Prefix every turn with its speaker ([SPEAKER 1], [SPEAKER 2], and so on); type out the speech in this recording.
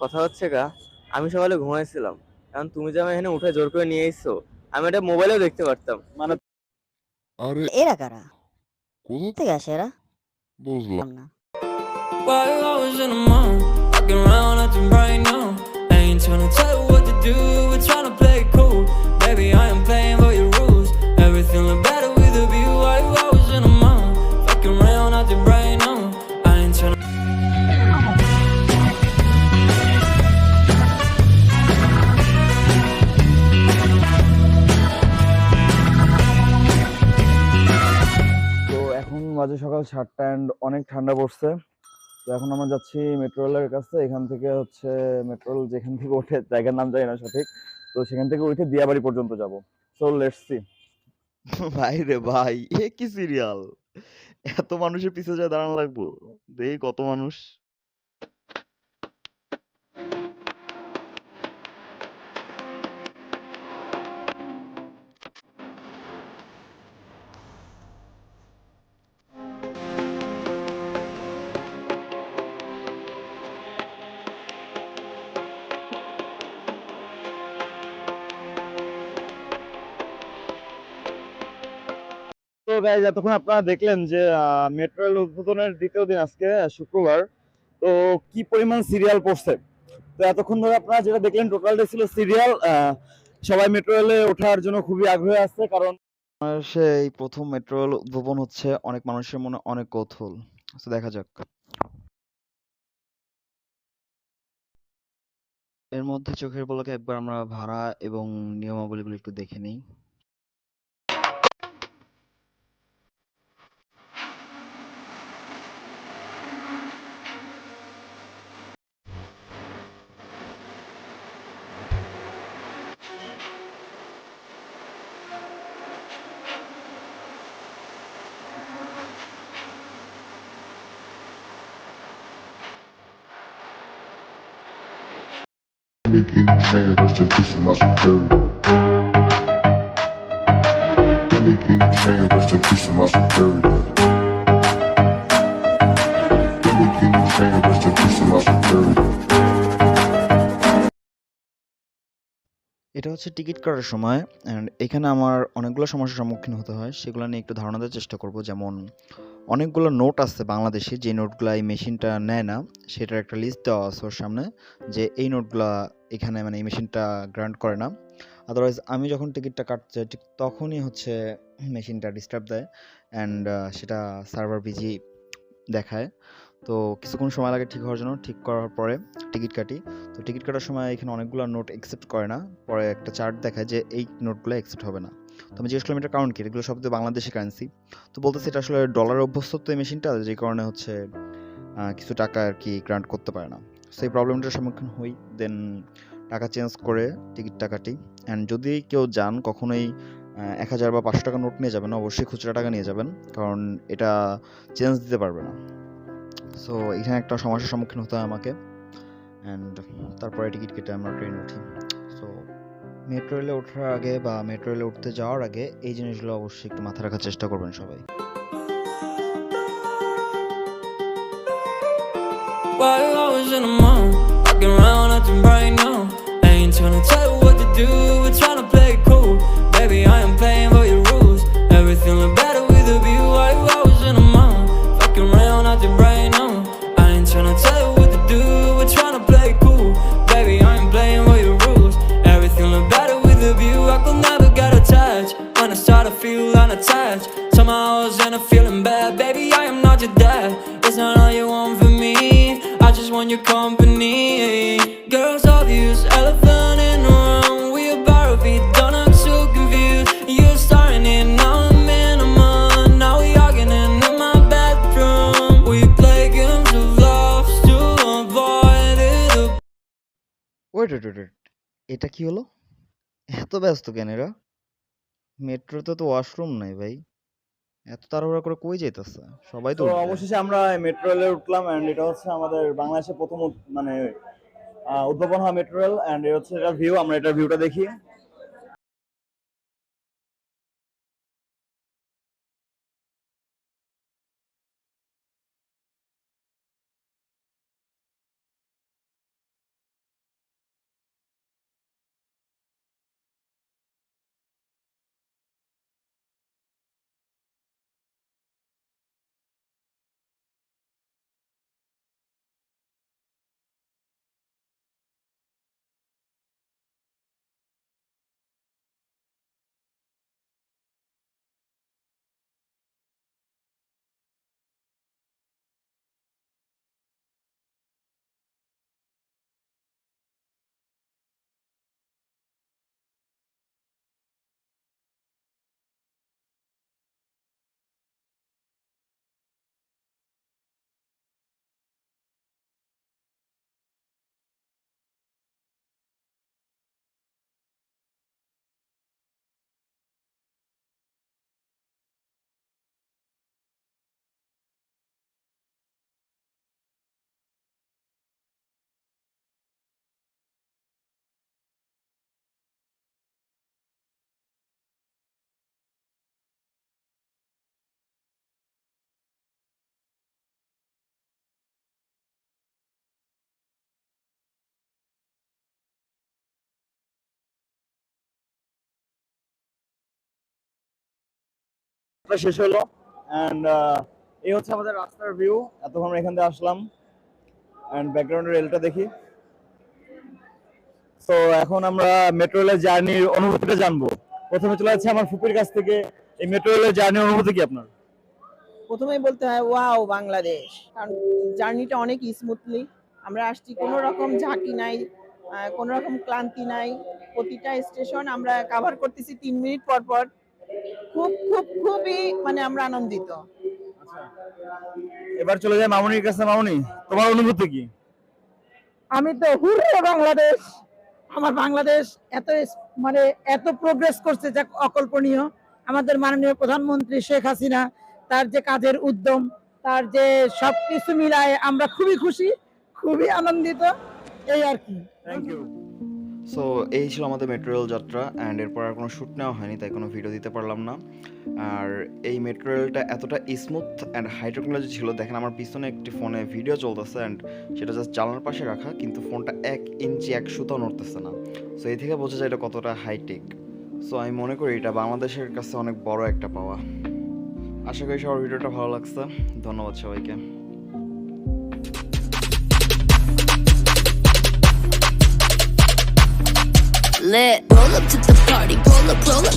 [SPEAKER 1] কথা হচ্ছে গা আমি সকালে ঘুমাইছিলাম। কারণ তুমি যে আমি এখানে উঠে জোর করে নিয়ে এসছো আমি এটা মোবাইলেও দেখতে পারতাম। মানে
[SPEAKER 2] আরে
[SPEAKER 3] এরা কারা?
[SPEAKER 2] কোথা
[SPEAKER 3] থেকে আসে এরা?
[SPEAKER 2] বুঝলাম।
[SPEAKER 3] না।
[SPEAKER 4] সকাল সাতটা অ্যান্ড অনেক ঠান্ডা পড়ছে। তো এখন আমরা যাচ্ছি মেট্রো রেলের কাছে। এখান থেকে হচ্ছে মেট্রো রেল যেখান থেকে ওঠে, জায়গার নাম জানি না সঠিক। তো সেখান থেকে উঠে দিয়াবাড়ি পর্যন্ত যাব। সো লেটস সি
[SPEAKER 5] ভাই রে ভাই, এ কি সিরিয়াল এত মানুষের পিছে যা দাঁড়ানো লাগবো। দেখি কত মানুষ।
[SPEAKER 4] গাইজ আপনারা দেখলেন যে মেট্রো উদ্বোধনের দ্বিতীয় দিন আজকে শুক্রবার। তো কি পরিমাণ সিরিয়াল পড়ছে? তো এতক্ষণ ধরে আপনারা যেটা দেখলেন টোটালটা ছিল সিরিয়াল সবাই মেট্রো রেলে ওঠার জন্য খুবই আগ্রহী আছে, কারণ
[SPEAKER 5] প্রথম মেট্রো রেল উদ্ভাবন হচ্ছে অনেক মানুষের মনে অনেক কৌতূহল। দেখা যাক। এর মধ্যে চোখের পলকে একবার আমরা ভাড়া এবং নিয়মাবলীগুলো একটু দেখে নিই। এটা হচ্ছে টিকিট কাটার সময় অ্যান্ড এখানে আমার অনেকগুলো সমস্যার সম্মুখীন হতে হয়, সেগুলো নিয়ে একটু ধারণা দেওয়ার চেষ্টা করব। যেমন, অনেকগুলো নোট আছে বাংলাদেশে যে নোটগুলো এই মেশিনটা নেয় না, সেটার একটা লিস্ট দেওয়া আছে ওর সামনে, যে এই নোটগুলা এখানে মানে এই মেশিনটা গ্রান্ট করে না। আদারওয়াইজ আমি যখন টিকিটটা যাই, ঠিক তখনই হচ্ছে মেশিনটা ডিস্টার্ব দেয় অ্যান্ড সেটা সার্ভার বিজি দেখায়। তো কিছুক্ষণ সময় লাগে ঠিক হওয়ার জন্য, ঠিক করার পরে টিকিট কাটি। তো টিকিট কাটার সময় এখানে অনেকগুলো নোট অ্যাকসেপ্ট করে না। পরে একটা চার্ট দেখায় যে এই নোটগুলো অ্যাকসেপ্ট হবে না। তো আমি জিজ্ঞেস করলাম এটা কারণ কি? এগুলো সব তো বাংলাদেশি কারেন্সি তো বলতেছে, এটা আসলে ডলার অভ্যস্ত তো এই মেশিনটা যে কারণে হচ্ছে কিছু টাকা আর কি গ্রান্ট করতে পারে না। সেই প্রবলেমটার সম্মুখীন হই দেন টাকা চেঞ্জ করে টিকিটটা কাটি অ্যান্ড যদি কেউ যান, কখনোই এক হাজার বা পাঁচশো টাকা নোট নিয়ে যাবেন অবশ্যই খুচরা টাকা নিয়ে যাবেন, কারণ এটা চেঞ্জ দিতে পারবে না। সো এখানে একটা সমস্যার সম্মুখীন হতে হয় আমাকে। অ্যান্ড তারপরে টিকিট কেটে আমরা ট্রেনে উঠি। সো মেট্রো রেলে ওঠার আগে বা মেট্রো রেলে উঠতে যাওয়ার আগে এই জিনিসগুলো অবশ্যই একটু মাথায় রাখার চেষ্টা করবেন সবাই।
[SPEAKER 6] Why I was in the mall, walking around acting right now. I ain't tryna tell you what to do, we're tryna play it cool. Baby, I am playing by your rules. Everything look better with a view. Why I was in the mall, walking around acting right now. I ain't tryna tell you what to do, we're tryna play it cool. Baby, I am playing by your rules. Everything look better with a view. I could never get attached when I start to feel unattached. Somehow I was in a feeling bad, baby. I am not your dad. It's not want your company. Girls obvious, elephant in the room. We about our feet, don't act so confused. You're starting it, now I'm in a month. Now we arguing in my bedroom. We play games of love to avoid it.
[SPEAKER 5] Wait wait wait এটা কি হলো এত ব্যস্ত কেন এরা মেট্রোতে তো washroom নাই ভাই এত তাড়াহুড়া করে কই যাইতেছে? সবাই তো
[SPEAKER 4] অবশেষে আমরা মেট্রো রেলে উঠলাম এন্ড এটা হচ্ছে আমাদের বাংলাদেশের প্রথম মানে উদ্ভাবন হওয়া মেট্রো রেল এন্ড এটা হচ্ছে এটা ভিউ আমরা এটার ভিউটা দেখি। শেষ হলো অ্যান্ড এই হচ্ছে আমাদের রাস্তার ভিউ এতক্ষণ এখান থেকে আসলাম। অ্যান্ড ব্যাকগ্রাউন্ডের রেলটা দেখি। তো এখন আমরা মেট্রো রেলের জার্নির অনুভূতিটা জানব। প্রথমে চলে যাচ্ছে আমার ফুপির কাছ থেকে। এই মেট্রো রেলের জার্নির অনুভূতি কি আপনার?
[SPEAKER 3] প্রথমেই বলতে হয় ওয়াও বাংলাদেশ কারণ জার্নিটা অনেক স্মুথলি আমরা আসছি, কোনো রকম ঝাঁকি নাই কোনো রকম ক্লান্তি নাই। প্রতিটা স্টেশন আমরা কাভার করতেছি তিন মিনিট পর পর। খুব খুব খুবই মানে আমরা আনন্দিত।
[SPEAKER 4] এবার চলে যায় মামুনির কাছে। মামুনি তোমার অনুভূতি কি?
[SPEAKER 7] আমি তো হুরে বাংলাদেশ। আমার বাংলাদেশ এত মানে এত প্রোগ্রেস করছে যা অকল্পনীয়। আমাদের মাননীয় প্রধানমন্ত্রী শেখ হাসিনা তার যে কাজের উদ্যম তার যে সবকিছু মিলায় আমরা খুবই খুশি খুবই আনন্দিত। এই আর কি।
[SPEAKER 4] থ্যাংক ইউ
[SPEAKER 5] সো এই ছিল আমাদের মেট্রো রেল যাত্রা অ্যান্ড এরপর আর কোনো শ্যুট নেওয়া হয়নি, তাই কোনো ভিডিও দিতে পারলাম না। আর এই মেট্রো রেলটা এতটা স্মুথ অ্যান্ড হাই টেকনোলজি ছিল, দেখেন আমার পিছনে একটি ফোনে ভিডিও চলতেছে অ্যান্ড সেটা জাস্ট জানলার পাশে রাখা, কিন্তু ফোনটা এক ইঞ্চি, এক সুতাও নড়তেছে না। সো এই থেকে বোঝা যায় এটা কতটা হাইটেক সো আমি মনে করি এটা বাংলাদেশের কাছে অনেক বড় একটা পাওয়া। আশা করি সবার ভিডিওটা ভালো লাগছে। ধন্যবাদ সবাইকে।
[SPEAKER 8] Lit. Roll up to the party, roll up, roll up.